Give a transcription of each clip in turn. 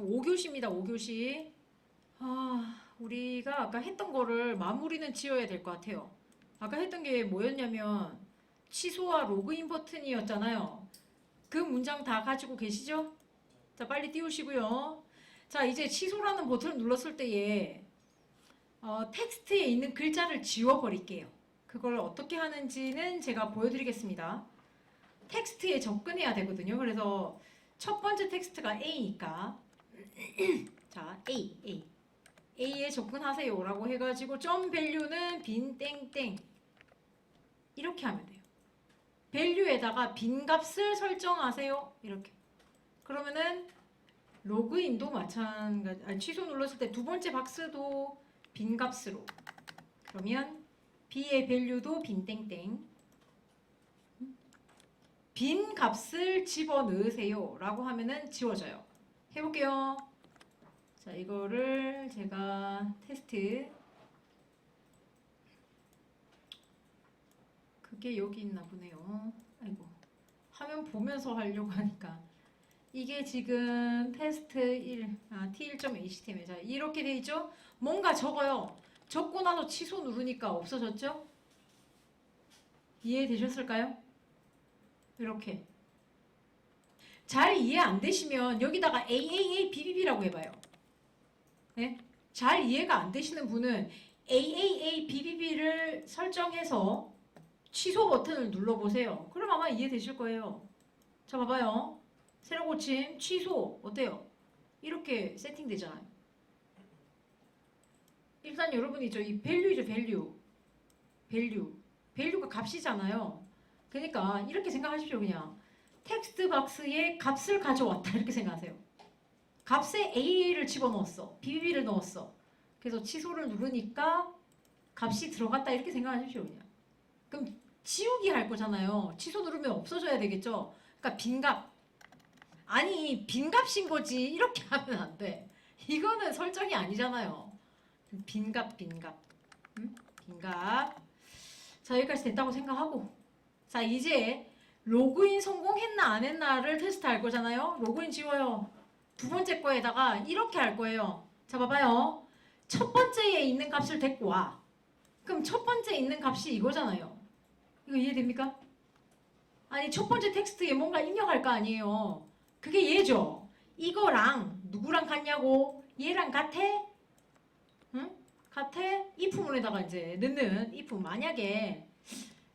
5교시입니다. 5교시. 아, 우리가 아까 했던 거를 마무리는 지어야 될 것 같아요. 아까 했던 게 뭐였냐면 취소와 로그인 버튼이었잖아요. 그 문장 다 가지고 계시죠? 자, 빨리 띄우시고요. 자, 이제 취소라는 버튼을 눌렀을 때에 어, 텍스트에 있는 글자를 지워버릴게요. 그걸 어떻게 하는지는 제가 보여드리겠습니다. 텍스트에 접근해야 되거든요. 그래서 첫 번째 텍스트가 A니까 자 A A. A에 접근하세요라고 해가지고 점 밸류는 빈 땡땡. 이렇게 하면 돼요. 밸류에다가 빈 값을 설정하세요. 이렇게. 그러면은 로그인도 마찬가지 아니, 취소 눌렀을 때 두 번째 박스도 빈 값으로. 그러면 B의 밸류도 빈 땡땡. 빈 값을 집어 넣으세요 라고 하면은 지워져요 해볼게요 자 이거를 제가 테스트 그게 여기 있나 보네요 아이고 화면 보면서 하려고 하니까 이게 지금 테스트 1, 아, t1.html. 자, 이렇게 돼 있죠? 뭔가 적어요. 적고 나서 취소 누르니까 없어졌죠? 이해되셨을까요? 이렇게. 잘 이해 안 되시면 여기다가 AAA BBB라고 해봐요. 네? 잘 이해가 안 되시는 분은 AAA BBB를 설정해서 취소 버튼을 눌러보세요. 그럼 아마 이해되실 거예요. 자, 봐봐요. 새로 고침, 취소, 어때요? 이렇게 세팅되잖아요. 일단 여러분이 저 이 밸류죠, 밸류. 밸류. 밸류가 값이잖아요. 그러니까 이렇게 생각하십시오, 그냥. 텍스트 박스에 값을 가져왔다. 이렇게 생각하세요. 값에 A를 집어넣었어. BBB를 넣었어. 그래서 취소를 누르니까 값이 들어갔다. 이렇게 생각하십시오, 그냥. 그럼 지우기 할 거잖아요. 취소 누르면 없어져야 되겠죠? 그러니까 빈값. 아니 빈값인 거지 이렇게 하면 안 돼. 이거는 설정이 아니잖아요. 빈값 빈값 응? 빈값 자 여기까지 됐다고 생각하고 자 이제 로그인 성공했나 안 했나를 테스트할 거잖아요. 로그인 지워요. 두 번째 거에다가 이렇게 할 거예요. 자 봐봐요. 첫 번째에 있는 값을 데리고 와. 그럼 첫 번째에 있는 값이 이거잖아요. 이거 이해됩니까? 아니 첫 번째 텍스트에 뭔가 입력할 거 아니에요. 그게 얘죠. 이거랑 누구랑 같냐고? 얘랑 같아? 응? 같아? 이품문에다가 이제 넣는 이품 만약에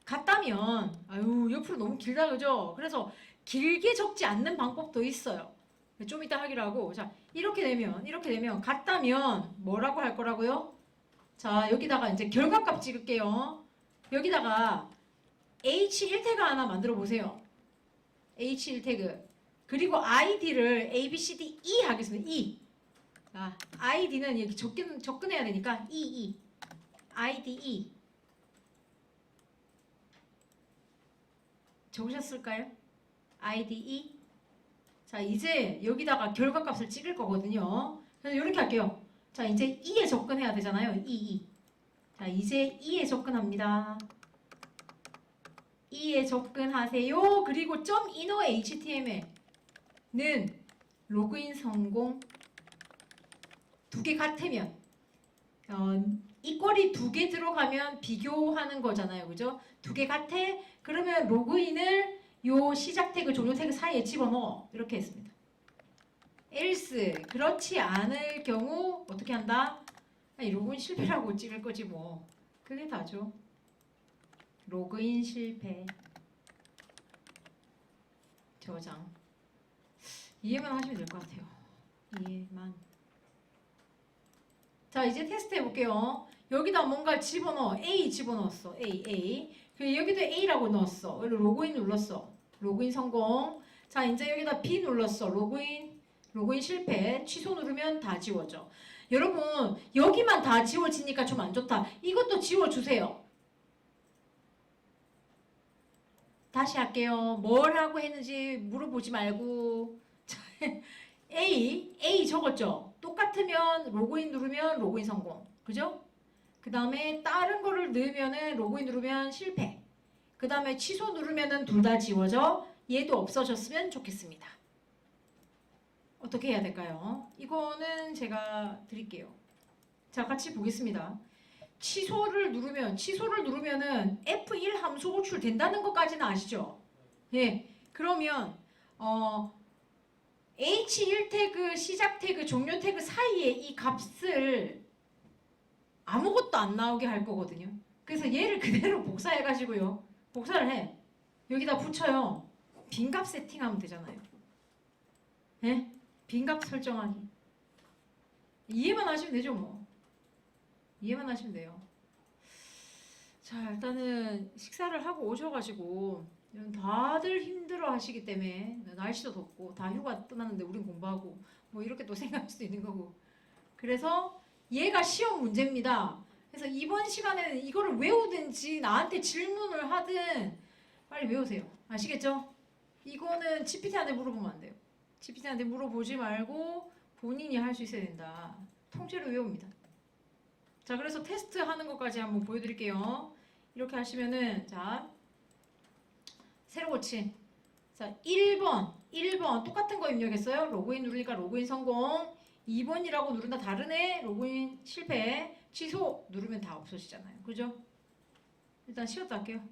같다면 아유 옆으로 너무 길다 그죠? 그래서 길게 적지 않는 방법도 있어요. 좀 이따 하기로 하고 자 이렇게 되면 이렇게 되면 같다면 뭐라고 할 거라고요? 자 여기다가 이제 결과값 찍을게요. 여기다가 H1 태그 하나 만들어 보세요. H1 태그 그리고 아이디를 A, B, C, D, E 하겠습니다. E. 아, 아이디는 여기 접근, 접근해야 되니까 E, E. 아이디 E. 적으셨을까요? 아이디 E. 자, 이제 여기다가 결과값을 찍을 거거든요. 그래서 이렇게 할게요. 자, 이제 E에 접근해야 되잖아요. E, E. 자, 이제 E에 접근합니다. E에 접근하세요. 그리고 점 inner HTML. 는 로그인 성공 두 개 같으면 어, 이 꼴이 두 개 들어가면 비교하는 거잖아요. 그죠? 두 개 같아? 그러면 로그인을 요 시작 태그, 종료 태그 사이에 집어넣어. 이렇게 했습니다. else 그렇지 않을 경우 어떻게 한다? 아니, 로그인 실패라고 찍을 거지 뭐. 그게 다죠. 로그인 실패. 저장. 이해만 하시면 될 것 같아요. 이해만. 자, 이제 테스트 해볼게요. 여기다 뭔가 집어넣어. A 집어넣었어. A, A. 그리고 여기도 A라고 넣었어. 로그인 눌렀어. 로그인 성공. 자, 이제 여기다 B 눌렀어. 로그인, 로그인 실패. 취소 누르면 다 지워져. 여러분, 여기만 다 지워지니까 좀 안 좋다. 이것도 지워주세요. 다시 할게요. 뭘 하고 했는지 물어보지 말고. A, A 적었죠? 똑같으면 로그인 누르면 로그인 성공. 그죠? 그 다음에 다른 거를 넣으면은 로그인 누르면 실패. 그 다음에 취소 누르면은 둘 다 지워져. 얘도 없어졌으면 좋겠습니다. 어떻게 해야 될까요? 이거는 제가 드릴게요. 자, 같이 보겠습니다. 취소를 누르면 취소를 누르면은 F1 함수 호출된다는 것까지는 아시죠? 예. 그러면 어 H1 태그 시작 태그 종료 태그 사이에 이 값을 아무것도 안 나오게 할 거거든요. 그래서 얘를 그대로 복사해 가지고요. 복사를 해. 여기다 붙여요. 빈값 세팅하면 되잖아요. 예? 빈값 설정하기. 이해만 하시면 되죠, 뭐. 이해만 하시면 돼요. 자, 일단은 식사를 하고 오셔가지고 다들 힘들어 하시기 때문에 날씨도 덥고 다 휴가 떠났는데 우린 공부하고 뭐 이렇게 또 생각할 수도 있는 거고. 그래서 얘가 시험 문제입니다. 그래서 이번 시간에는 이거를 외우든지 나한테 질문을 하든 빨리 외우세요. 아시겠죠? 이거는 GPT한테 물어보면 안 돼요. GPT한테 물어보지 말고 본인이 할 수 있어야 된다. 통째로 외웁니다. 자, 그래서 테스트 하는 것까지 한번 보여드릴게요. 이렇게 하시면은 자 새로 고친 자 1번 1번 똑같은 거 입력했어요. 로그인 누르니까 로그인 성공 2번이라고 누른다 다르네 로그인 실패 취소 누르면 다 없어지잖아요. 그죠? 일단 쉬었다 할게요.